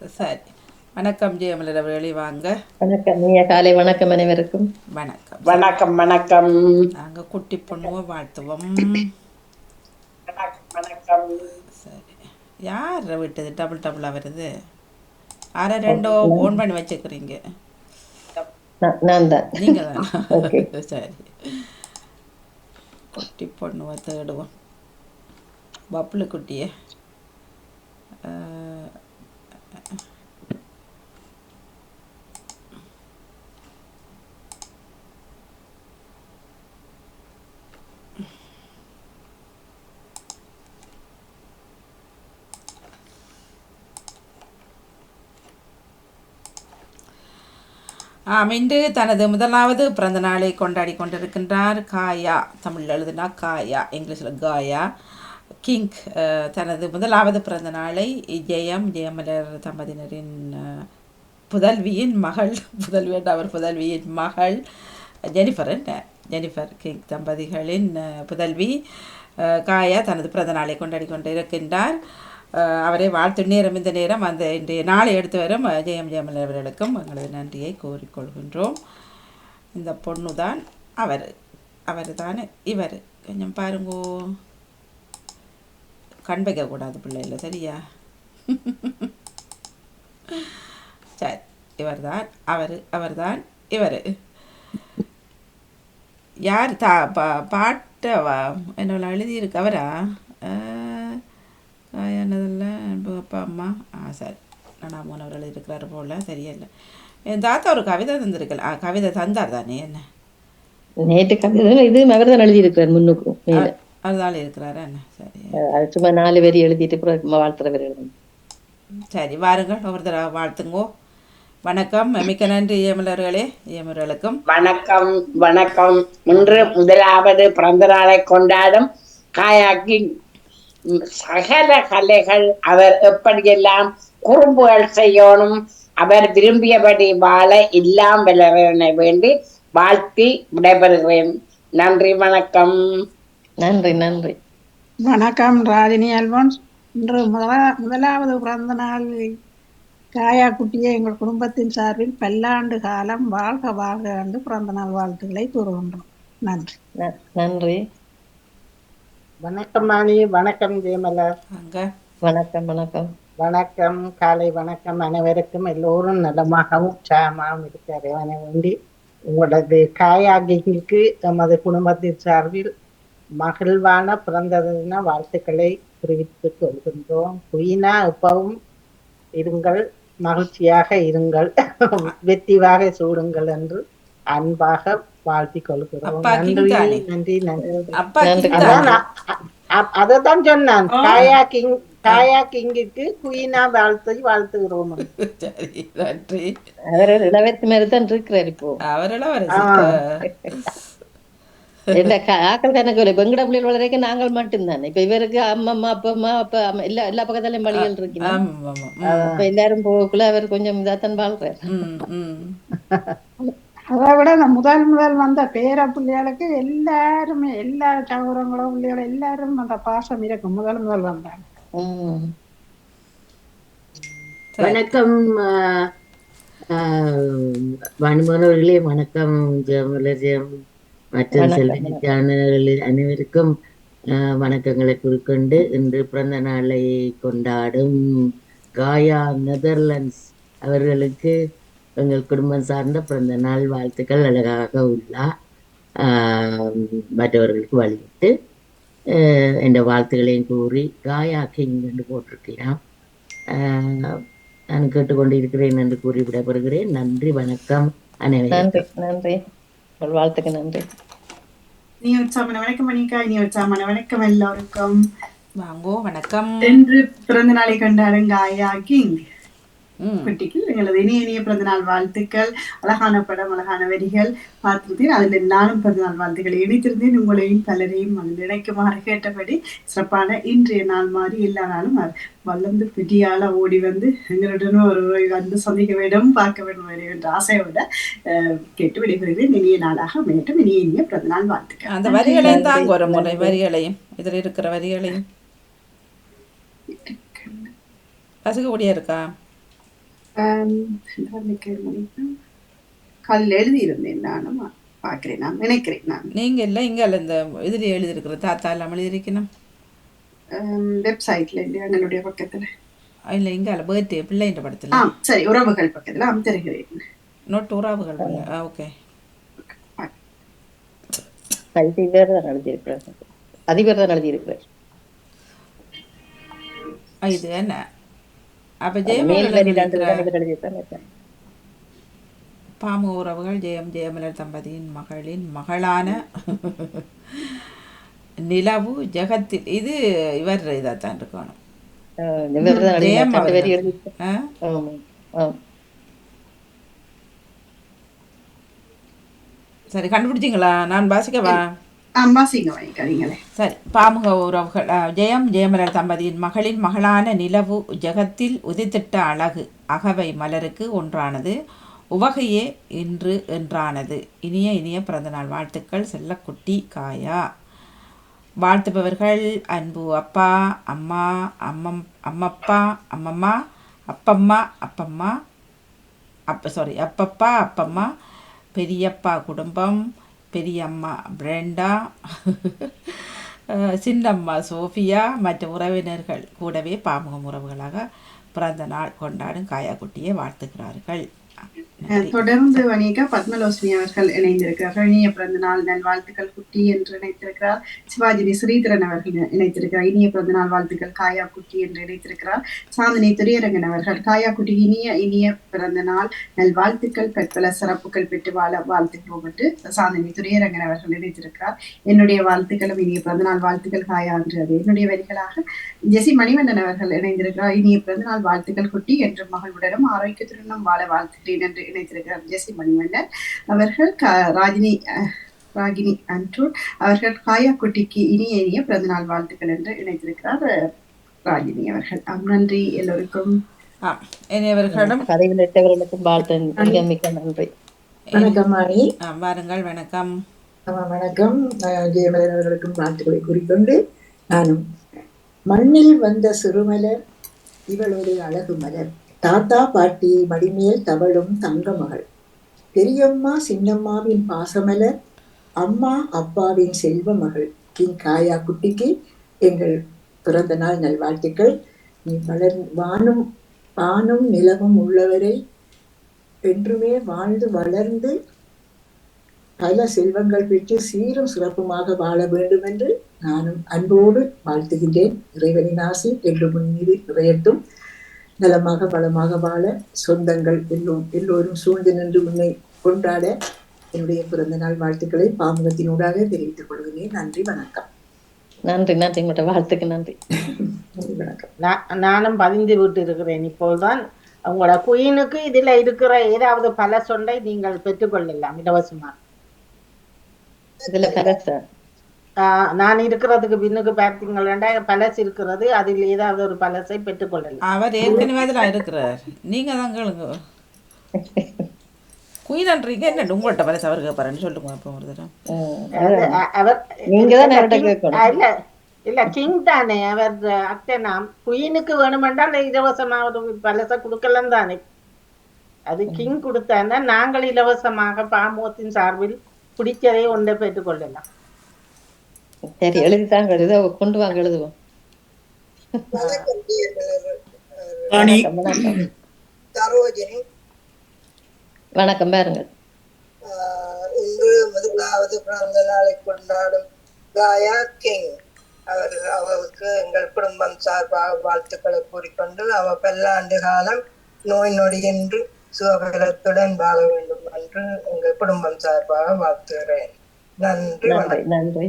சரி வணக்கம் ஜெயமலர் அவர்களே வாங்க. வணக்கம் நீங்க காலை வணக்கம் அனைவருக்கும். வணக்கம். வணக்கம் வணக்கம். நாங்கள் குட்டி பொண்ணுவை வாழ்த்துவோம். வணக்கம் வணக்கம். சரி. யார் விட்டது? டபுள் டபுளாக வருது? அரை ரெண்டோ ஓன் பண்ணி வச்சுக்கிறீங்க. நான் நான் தான். நீங்கள் சரி. குட்டி பொண்ணுவை தேடுவோம். பப்ளு குட்டியை. இன்று தனது முதலாவது பிறந்த நாளை கொண்டாடி கொண்டிருக்கின்றார். காயா தமிழ் எழுதுனா காயா இங்கிலீஷில் காயா. கிங் தனது முதலாவது பிறந்த நாளை ஜெயம் ஜெயமலர் தம்பதியினரின் புதல்வியின் மகள் புதல்வி அவர் புதல்வியின் மகள் ஜெனிஃபர் என்ன? ஜெனிஃபர் கிங் தம்பதிகளின் புதல்வி. காயா தனது பிறந்த நாளை கொண்டாடி கொண்டிருக்கின்றார். அவரை வாழ்த்து நேரம் இந்த நேரம் அந்த இன்றைய நாளை எடுத்து வரும் ஜெயம் ஜெயமலர் அவர்களுக்கும் எங்களது நன்றியை கூறிக்கொள்கின்றோம். இந்த பொண்ணு தான் அவர். அவர் தானே இவர். கொஞ்சம் பாருங்கோ. கண் வைக்கக்கூடாது பிள்ளைல சரியா? சரி இவர் தான் அவர் அவர் தான் இவர். யார் தா பா பாட்டை வா என்ன எழுதியிருக்கு அவரா அப்பா அம்மா ஆ சரி. நானாமோன் அவர் எழுதியிருக்கிறாரு போல சரியில்லை. என் தாத்தா ஒரு கவிதை தந்திருக்கல. ஆ கவிதை தந்தார் தானே என்ன? நேற்று கவிதை இது அவர் தான் எழுதியிருக்கிறார் முன்னுக்கும் அதனால இருக்கிறாரா என்ன? சரி. அது சும்மா நாலு வரி எழுதிட்டு அப்புறம் வாழ்த்துறவர் எழுதணும். சரி வாருங்கள். தடவை வாழ்த்துங்கோ. வணக்கம் மிக்க நன்றி ஏமலர்களே. ஏமலர்களுக்கும். வணக்கம் வணக்கம். இன்று முதலாவது பிறந்த நாளை கொண்டாடும் காயாக்கி சகல கலைகள் அவர் எப்படியெல்லாம் குறும்புகள் செய்யணும் அவர் விரும்பியபடி வாழ இல்லாம் வளரனை வேண்டி வாழ்த்தி விடைபெறுகிறேன். நன்றி வணக்கம். நன்றி நன்றி. வணக்கம் ராஜினி அல்வான்ஸ் இன்று முதலா முதலாவது பிறந்த நாள். காயா குட்டியை எங்கள் குடும்பத்தின் சார்பில் பல்லாண்டு காலம் வாழ்க வாழ்க என்று பிறந்த நாள் வாழ்த்துக்களை கூறுகின்றோம். நன்றி. ந- நன்றி. வணக்கம் மாணி வணக்கம் ஜெயமலர். வணக்கம் வணக்கம். வணக்கம் காலை வணக்கம் அனைவருக்கும் எல்லோரும் நலமாகவும் உற்சாகமாகவும் இருக்கிற இறைவனை வேண்டி உங்களது காயாகிக்கு எமது குடும்பத்தின் சார்பில் மகிழ்வான பிறந்த தின வாழ்த்துக்களை தெரிவித்துக் கொள்கின்றோம். குயினா எப்பவும் இருங்கள் மகிழ்ச்சியாக இருங்கள் வெற்றிவாக சூடுங்கள் என்று அன்பாக வாழ்த்திக் கொள்கிறோம். நன்றி. நன்றி நன்றி. அதான் சொன்னான். காயா கிங் காயா கிங்குக்கு குயினா வாழ்த்து வாழ்த்துகிறோம். சரி நன்றி. அவர் இளவரசி மாதிரி தான் இருக்கிறார் இப்போ. க- ஆக்கள் கணக்கு இல்லை. வெங்கட பிள்ளைகள் வளரைக்கும் நாங்கள் மட்டும்தானே. இப்ப இவருக்கு அம்மா அம்மா அப்பா அம்மா அப்பா அம்மா எல்லா எல்லா பக்கத்துலயும் வழிகள் இருக்கு. எல்லாரும் போகக்குள்ள அவர் கொஞ்சம் இதாத்தான் வாழ்றாரு. அதை விட இந்த முதல் முதல் வந்த பேர பிள்ளைகளுக்கு எல்லாருமே எல்லா சகோதரங்களும் பிள்ளைகளும் எல்லாரும் அந்த பாசம் இருக்கும் முதல் முதல் வந்தாங்க வணக்கம் வாணிபவர்களே வணக்கம் ஜெயமலர் ஜெயம் மற்றும் வணக்கம், செல்வி சேனல்களில் அனைவருக்கும் வணக்கங்களை குறிக்கொண்டு இன்று பிறந்த நாளை கொண்டாடும் காயா நெதர்லாண்ட்ஸ் அவர்களுக்கு எங்கள் குடும்பம் சார்ந்த பிறந்த நாள் வாழ்த்துக்கள் அழகாக உள்ளா ஆஹ், மற்றவர்களுக்கு வழிவிட்டு என்ற வாழ்த்துக்களையும் கூறி காயா கிங் என்று போட்டிருக்கிறான் நான் கேட்டுக்கொண்டு இருக்கிறேன் என்று கூறி விடைபெறுகிறேன். நன்றி வணக்கம் அனைவரும் நன்றி வாழ்த்துக்கு நன்றி. நீ உற்சாமன வணக்கம் மணிக்கா நீ உற்சாமன வணக்கம் எல்லோருக்கும். வாங்கோ வணக்கம். என்று பிறந்த நாளை கொண்டாடுங்க ஆயா கிங் குட்டிக்கு எங்களது இனிய இனிய பிறந்த நாள் வாழ்த்துக்கள். அழகான படம் அழகான வரிகள் பார்த்திருந்தேன். அதில் நானும் பிறந்த நாள் வாழ்த்துக்களை இணைத்திருந்தேன். உங்களையும் பலரையும் அதில் நினைக்குமாறு கேட்டபடி சிறப்பான இன்றைய நாள் மாதிரி எல்லா நாளும் வளர்ந்து பெரியால ஓடி வந்து எங்களுடனும் ஒரு வந்து சந்திக்க வேண்டும் பார்க்க வேண்டும் என்ற ஆசையோட கேட்டு விடைபெறுகிறேன். இனிய நாளாக அமையட்டும். இனிய இனிய பிறந்த நாள் வாழ்த்துக்கள். அந்த வரிகளையும் தாங்க ஒரு முறை வரிகளையும். இதில் இருக்கிற வரிகளையும். இருக்கா. ஆம், இன்னைக்கு மணிக்கு காலையில் எழுதியிருந்தேன் நானும். பார்க்கிறேன் நான் நினைக்கிறேன் நான். நீங்கள் இல்லை இங்கே இந்த இதில் எழுதியிருக்கிற தாத்தா எல்லாம் எழுதியிருக்கணும். வெப்சைட்ல இல்லையா எங்களுடைய பக்கத்துல. இல்லை இங்கே பர்த்டே பிள்ளைன்ற படத்தில். ஆ சரி உறவுகள் பக்கத்துல. ஆம் தருகிறேன். நோட்டு உறவுகள் ஓகே அதிபர் தான் எழுதியிருக்கிறார் அதிபர் தான் எழுதியிருக்கிறார் இது என்ன? அப்போ ஜெயமலர் பாமு உறவுகள் ஜெயம் ஜெயமலர் தம்பதியின் மகளின் மகளான நிலவு ஜெகத்தில் இது இவர் இதாத்தான் இருக்கணும் ஜெயம் சரி கண்டுபிடிச்சிங்களா நான் வாசிக்கவா வாங்கிக்காதீங்களே சரி பாமுக உறவுகள் ஜெயம் ஜெயமலர் தம்பதியின் மகளின் மகளான நிலவு ஜெகத்தில் உதித்திட்ட அழகு அகவை மலருக்கு ஒன்றானது உவகையே இன்று என்றானது. இனிய இனிய பிறந்தநாள் வாழ்த்துக்கள் செல்லக்குட்டி காயா. வாழ்த்துபவர்கள் அன்பு அப்பா அம்மா அம்மம் அம்மப்பா அம்மம்மா அப்பம்மா அப்பம்மா அப்ப சாரி அப்பப்பா அப்பம்மா பெரியப்பா குடும்பம் பெரியம்மா பிரெண்டா சின்னம்மா சோஃபியா மற்ற உறவினர்கள் கூடவே பாமுகம் உறவுகளாக பிறந்த நாள் கொண்டாடும் காயாக்குட்டியை வாழ்த்துகிறார்கள். வாழ்த்துக்கிறார்கள் தொடர்ந்து வணிகா பத்மலோஸ்மி அவர்கள் இணைந்திருக்கிறார்கள் இனிய பிறந்த நாள் நல்வாழ்த்துக்கள் குட்டி என்று இணைத்திருக்கிறார் சிவாஜினி ஸ்ரீதரன் அவர்கள் இணைத்திருக்கிறார். இனிய பிறந்த நாள் வாழ்த்துக்கள் காயா குட்டி என்று இணைத்திருக்கிறார் சாந்தினி துரியரங்கன் அவர்கள் காயா குட்டி இனிய இனிய பிறந்த நாள் நல்வாழ்த்துக்கள் பற்பல சிறப்புகள் பெற்று வாழ வாழ்த்துக்கிறோம் என்று சாந்தினி துரியரங்கன் அவர்கள் இணைத்திருக்கிறார் என்னுடைய வாழ்த்துக்களும் இனிய பிறந்த நாள் வாழ்த்துக்கள் காயா என்று அது என்னுடைய வரிகளாக ஜெசி மணிவண்ணன் அவர்கள் இணைந்திருக்கிறார். இனிய பிறந்த நாள் வாழ்த்துக்கள் குட்டி என்று மகளுடனும் ஆரோக்கியத்துடனும் வாழ வாழ்த்துக்கிறேன் என்று இணைத்திருக்கிறார் ஜெசி மணிவண்ணன் அவர்கள் ராஜினி ராகினி அன்ட்ரூட் அவர்கள் காயா குட்டிக்கு இனிய இனிய பிறந்தநாள் வாழ்த்துக்கள் என்று இணைத்திருக்கிறார் ராகினி அவர்கள். நன்றி எல்லோருக்கும். இனியவர்களிடம் பதிவில் இட்டவர்களுக்கும் வாழ்த்து மிக மிக நன்றி. வணக்கம் வாருங்கள் வணக்கம். வணக்கம். அஹ், ஜெயமலன் அவர்களுக்கும் வாழ்த்துக்களை கூறிக்கொண்டு நானும். மண்ணில் வந்த சிறுமலர் இவள் ஒரு அழகு மலர். தாத்தா பாட்டி மடிமேல் தவழும் தங்க மகள் பெரியம்மா சின்னம்மாவின் பாசமலர் அம்மா அப்பாவின் செல்வ மகள் கிங் காயா குட்டிக்கு எங்கள் பிறந்த நாள் நல்வாழ்த்துக்கள். நீ வளர் வானும் வானும் நிலவும் உள்ளவரை. என்றுமே வாழ்ந்து வளர்ந்து பல செல்வங்கள் பெற்று சீரும் சிறப்புமாக வாழ வேண்டும் என்று நானும் அன்போடு வாழ்த்துகின்றேன். இறைவனின் ஆசி என்று முன் மீது நிறையட்டும். நலமாக வளமாக வாழ சொந்தங்கள் எல்லோரும் எல்லோரும் சூழ்ந்து நின்று உன்னை கொண்டாட என்னுடைய பிறந்த நாள் வாழ்த்துக்களை பாமுகத்தினூடாக தெரிவித்துக் கொள்கிறேன். நன்றி வணக்கம். நன்றி நன்றி உங்களோட வாழ்த்துக்கு நன்றி. நன்றி வணக்கம். நா- நானும் பதிந்து விட்டு இருக்கிறேன். இப்போதுதான் உங்களோட குயினுக்கு இதுல இருக்கிற ஏதாவது பல சொண்டை நீங்கள் பெற்றுக்கொள்ளலாம் இலவசமாக. இதுல ஆஹ் நான் இருக்கிறதுக்கு பின்னுக்கு பார்த்தீங்கன்னா பலசு இருக்கிறது. அதில் ஏதாவது ஒரு பலசை பெற்றுக்கொள்ளலாம். அவர் ஏற்கனவே அதில் இருக்கிறார். நீங்கள் தான் கேளுங்க. குயிலன்றீங்க என்ன உங்கள்கிட்ட பரிசு அவர் கேட்பாருன்னு சொல்லுங்க ஒரு தடவை. அவர் நீங்க தான் இல்ல, இல்ல இல்ல கிங் தானே. அவர் அக்டனாம் குயினுக்கு வேணுமென்றால் இலவசமா ஒரு பலச கொடுக்கலாம் தானே. அது கிங் கொடுத்தான்னா நாங்கள் இலவசமாக பாமோத்தின் சார்பில் பிடிச்சதை ஒன்றை பெற்றுக்கொள்ளலாம். சரி எழுதித்தாங்க எழுத கொண்டு வாங்க எழுதுவோம். வணக்கம், வணக்கம். சரோஜினி. வணக்கம் பாருங்க. இன்று முதலாவது பிறந்த நாளை கொண்டாடும் காயா கிங். அவர் அவருக்கு எங்கள் குடும்பம் சார்பாக வாழ்த்துக்களை கூறிக்கொண்டு அவர் பல்லாண்டு காலம் நோய் நொடியின்றி சுகபலத்துடன் வாழ வேண்டும் என்று எங்கள் குடும்பம் சார்பாக வாழ்த்துகிறேன். நன்றி நன்றி.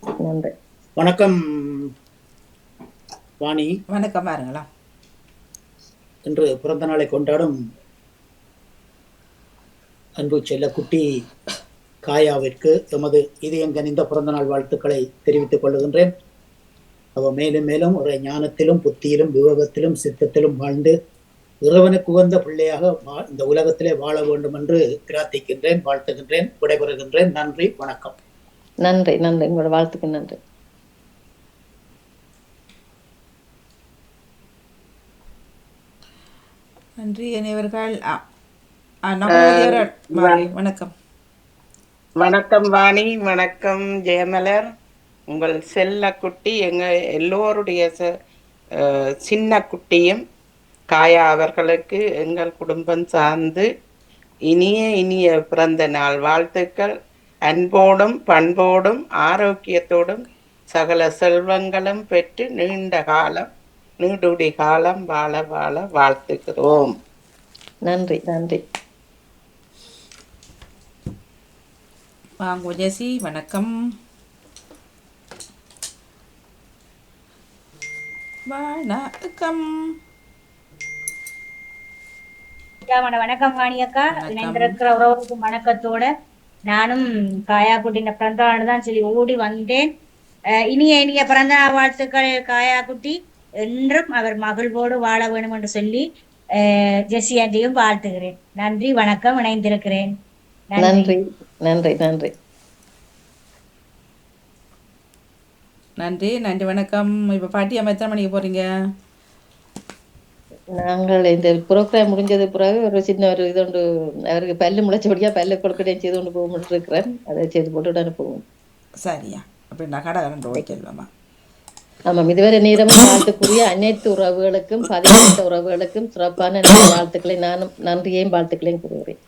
நன்றி. வணக்கம் வாணி. வணக்கம் பாருங்களா. இன்று பிறந்த நாளை கொண்டாடும் அன்பு செல்லக்குட்டி காயாவிற்கு எமது இதயங்கனிந்த பிறந்த நாள் வாழ்த்துக்களை தெரிவித்துக் கொள்கின்றேன் அவ மேலும் மேலும் ஒரு ஞானத்திலும் புத்தியிலும் விவேகத்திலும் சித்தத்திலும் வாழ்ந்து இறைவனுக்கு உகந்த பிள்ளையாக வா- இந்த உலகத்திலே வாழ வேண்டும் என்று பிரார்த்திக்கின்றேன் வாழ்த்துகின்றேன் விடைபெறுகின்றேன். நன்றி வணக்கம். நன்றி நன்றி. உங்களோட வாழ்த்துக்கு நன்றி. நன்றி வாங்க. வணக்கம். வணக்கம் வாணி. வணக்கம் ஜெயமலர். உங்கள் செல்ல குட்டி எங்க எல்லோருடைய சின்ன குட்டியும் காயா அவர்களுக்கு எங்கள் குடும்பம் சார்ந்து இனிய இனிய பிறந்த நாள் வாழ்த்துக்கள். அன்போடும் பண்போடும் ஆரோக்கியத்தோடும் சகல செல்வங்களும் பெற்று நீண்ட காலம் நீடுடி காலம் வாழ வாழ வாழ்த்துகிறோம். நன்றி நன்றி. வாங்க ஜெசி வணக்கம். வணக்கம். வணக்கம் வணக்கம் வாணி அக்கா. இணைந்திருக்கிற உறவுக்கும் வணக்கத்தோட நானும் காயா குட்டின பிறந்த தான் சொல்லி ஓடி வந்தேன். அஹ் இனிய இனிய பிறந்த வாழ்த்துக்கள் காயா குட்டி என்றும் அவர் மகிழ்வோடு வாழ வேண்டும் என்று சொல்லி அஹ் ஜெஸ்ஸி ஆண்டியும் வாழ்த்துகிறேன். நன்றி வணக்கம் இணைந்திருக்கிறேன். நன்றி நன்றி நன்றி. நன்றி நன்றி வணக்கம். இப்போ பாட்டி அம்மா எத்தனை மணிக்கு போகிறீங்க நாங்கள் இந்த ப்ரோக்ராம் முடிஞ்சது பிறகு ஒரு சின்ன ஒரு இது ஒன்று அவருக்கு பல்லு முளைச்சபடியா பல்லு கொடுக்கணும் செய்து கொண்டு போக இருக்கிறேன். அதை செய்து போட்டு அனுப்புவோம் சரியா. அப்படி நான் கடை ரெண்டு ஓடி செல்வம்மா ஆமாம் இதுவரை நேரமும் வாழ்த்துக்குரிய அனைத்து உறவுகளுக்கும் பதினெட்டு உறவுகளுக்கும் சிறப்பான வாழ்த்துக்களை நானும் நன்றியையும் வாழ்த்துக்களையும் கூறுகிறேன்.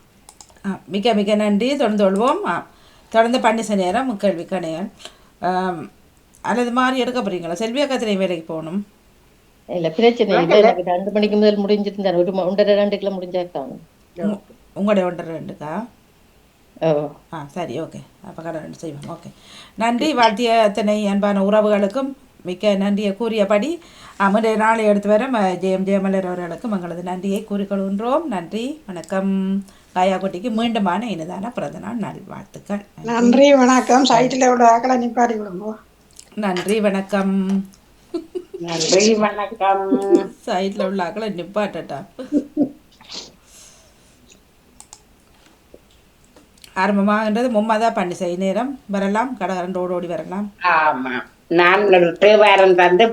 மிக மிக நன்றி. தொடர்ந்து கொள்வோம். தொடர்ந்து பண்டிச நேரம் கேள்வி கணையன் அல்லது மாதிரி எடுக்க போகிறீங்களா செல்வி அக்கத்திரை வேலைக்கு போகணும். இல்ல பிரச்சனை இல்லை. எனக்கு ரெண்டு மணிக்கு முதல் முடிஞ்சிட்டு ஒரு ஒன்றரை ரெண்டுக்குள்ள முடிஞ்சா காணும் உங்களுடைய ஒன்றரை ரெண்டுக்கா? ஓ. ஆ சரி ஓகே. அப்போ கடை ரெண்டு செய்வோம் ஓகே. நன்றி வாழ்த்திய அத்தனை அன்பான உறவுகளுக்கும் மிக்க நன்றியை கூறியபடி அமர நாளை எடுத்து அஹ், ஜெயம் ஜெயமலர் அவர்களுக்கும் எங்களது நன்றியை கூறிக்கொள்கின்றோம். நன்றி வணக்கம். காயாக்குட்டிக்கு மீண்டுமான இனிதான பிறந்தநாள் நல்வாழ்த்துக்கள் நன்றி வணக்கம். சைட்டில் உள்ள ஆக்களை நிப்பாடி விடுங்க. நன்றி வணக்கம். நன்றி வணக்கம். சைடில் உள்ள ஆக்களை நிப்பாட்டட்டா. ஆரம்பமாகின்றது மும்மதா பண்டிசை நேரம் வரலாம் கடகரண்டோடு ஓடி வரலாம். ஆமா. நான் தேவாரம் தந்து